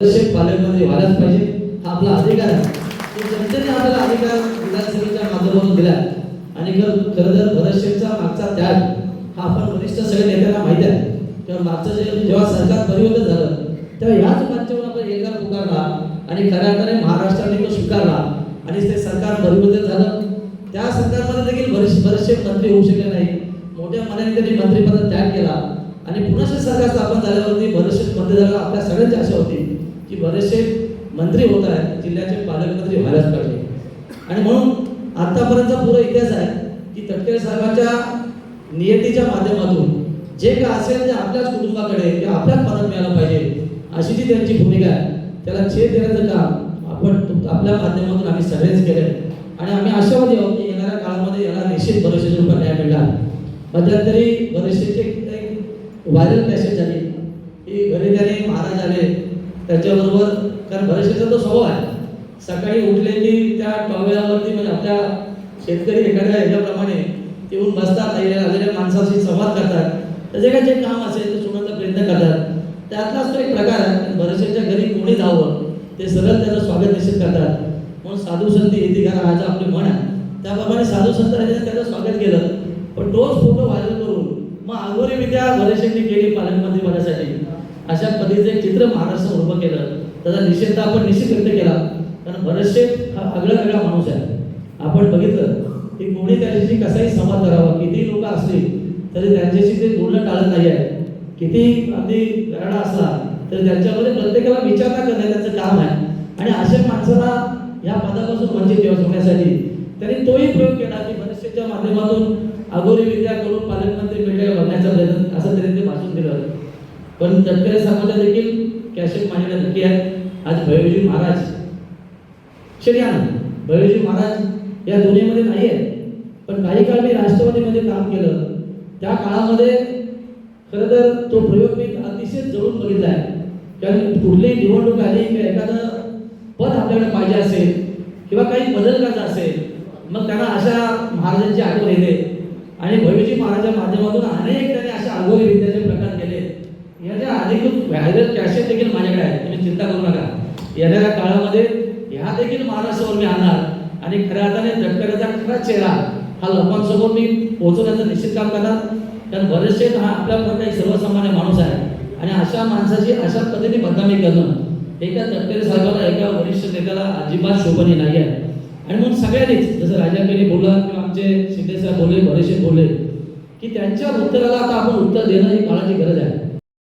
पालकमंत्री व्हायलाच पाहिजे. हा आपला अधिकार आहे. जनतेने आपल्याला अधिकार विधानसभेच्या माध्यमातून दिला आणि खर खरं तर भरतशेठचा मागचा त्याग हा आपण वरिष्ठ सगळ्या नेत्यांना माहिती आहे. तेव्हा मागचं जे जेव्हा सरकार परिवर्तन झालं तेव्हा याच माध्यमातून आपण एका पुकारला आणि खऱ्या अर्थाने महाराष्ट्राने तो स्वीकारला. आणि ते सरकार परिवर्तन झालं. त्या सरकारमध्ये देखील बरेचसे बरेचसे मंत्री होऊ शकले नाही. मोठ्या मनाने त्यांनी मंत्रिपद त्याग केला. आणि पुन्हा सरकार स्थापन झाल्यावरती बरेचसे मंत्री झाला आपल्या सगळ्यांची आशा होती. की बरेचसे मंत्री होत आहेत जिल्ह्याचे पालकमंत्री व्हायलाच पाहिजे. आणि म्हणून आतापर्यंतचा पुरा इतिहास आहे की तटकरे साहेबांच्या नियतीच्या माध्यमातून जे काय असेल ते आपल्याच कुटुंबाकडे किंवा आपल्याच मदत मिळालं पाहिजे अशी जी त्यांची भूमिका आहे त्याला छेद देण्याचं काम आपण आपल्या माध्यमातून आम्ही सगळेच केले आणि आम्ही आशावादी आहोत की येणाऱ्या काळामध्ये याला निश्चित बरेचसे रुपये न्याय मिळणार. मध्यंतरी बरेचसे एक व्हायरल मेसेज झाली की घरी त्याने महाराज आले त्याच्याबरोबर कारण बरेचशाचा तो स्वभाव आहे. सकाळी उठले की त्या टॉवेलावरती म्हणजे आपल्या शेतकरी एखाद्या याच्याप्रमाणे येऊन बसतात आलेल्या आलेल्या माणसाशी संवाद करतात. त्याचे काय जे काम असेल ते सोडण्याचा प्रयत्न करतात. त्यातलाच तो एक प्रकार आहे आणि बरेचशाच्या घरी कोणी जावं ते सरळ त्याचं स्वागत निश्चित करतात. म्हणून साधू संत येते कारण आज आपले मन आहे. त्याप्रमाणे साधू संत राहिले त्याचं स्वागत केलं. पण तोच फोटो व्हायरल करून मग आगोरी विद्या बरेचशांनी केली पालकमंत्री बनण्यासाठी अशा पद्धतीचं एक चित्र महाराष्ट्र उभं केलं त्याचा निषेध तर आपण निश्चित व्यक्त केला कारण बरेचसे हा आगळा वेगळा माणूस आहे. आपण बघितलं की कोणी त्याच्याशी कसाही संवाद करावा किती लोक असली तरी त्यांच्याशी ते बोलणं टाळत नाही आहे. किती अगदी घराडा असला तरी त्यांच्यामध्ये प्रत्येकाला विचारणा करणे त्यांचं काम आहे. आणि अशा माणसाला या पदापासून वंचित ठेवण्यासाठी त्यांनी तोही प्रयोग केला की बरेचशाच्या माध्यमातून अगोरी विद्या करून पालकमंत्री मिळले बघण्याचा प्रयत्न असं त्यांनी ते भाषण दिलं. पण तटकरे साहेबांना देखील कॅशेट मांडण्यात नक्की आहे आज भैरवजी महाराज शरियाना भैरवजी महाराज या दुनियेमध्ये नाही आहेत. पण काही काळ मी राष्ट्रवादीमध्ये काम केलं. त्या काळामध्ये खरं तर तो प्रयोग मी अतिशय जवळून बघितला आहे. कारण कुठलीही निवडणूक आली किंवा एखादं पद आपल्याकडे पाहिजे असेल किंवा काही बदल करायचा असेल मग त्यांना अशा महाराजांची आठवण येते. आणि भैरवजी महाराजा माध्यमातून अनेक त्यांनी अशा आगोरी विद्याचे प्रकार केले याच्या अधिकृत कॅसेट देखील माझ्याकडे आहे तुम्ही चिंता करू नका. येणाऱ्या काळामध्ये ह्या देखील महाराष्ट्रावर मी आणणार. आणि खऱ्या अर्थाने तटकऱ्याचा खरा चेहरा हा लोकांसमोर मी पोहोचवण्याचं निश्चित काम करणार. कारण बरेचसे हा आपल्या प्रकारे सर्वसामान्य माणूस आहे आणि अशा माणसाची अशा पद्धतीने बदनामी करणं एका तटकरे साहेबाला एका वरिष्ठ नेत्याला अजिबात शोभनी नाही आहे. आणि म्हणून सगळ्यांनीच जसं राजाकडे बोलला किंवा आमचे शिंदे साहेब बोलले बरेचसे बोलले की त्यांच्या उत्तराला आता आपण उत्तर देणं ही काळाची गरज आहे.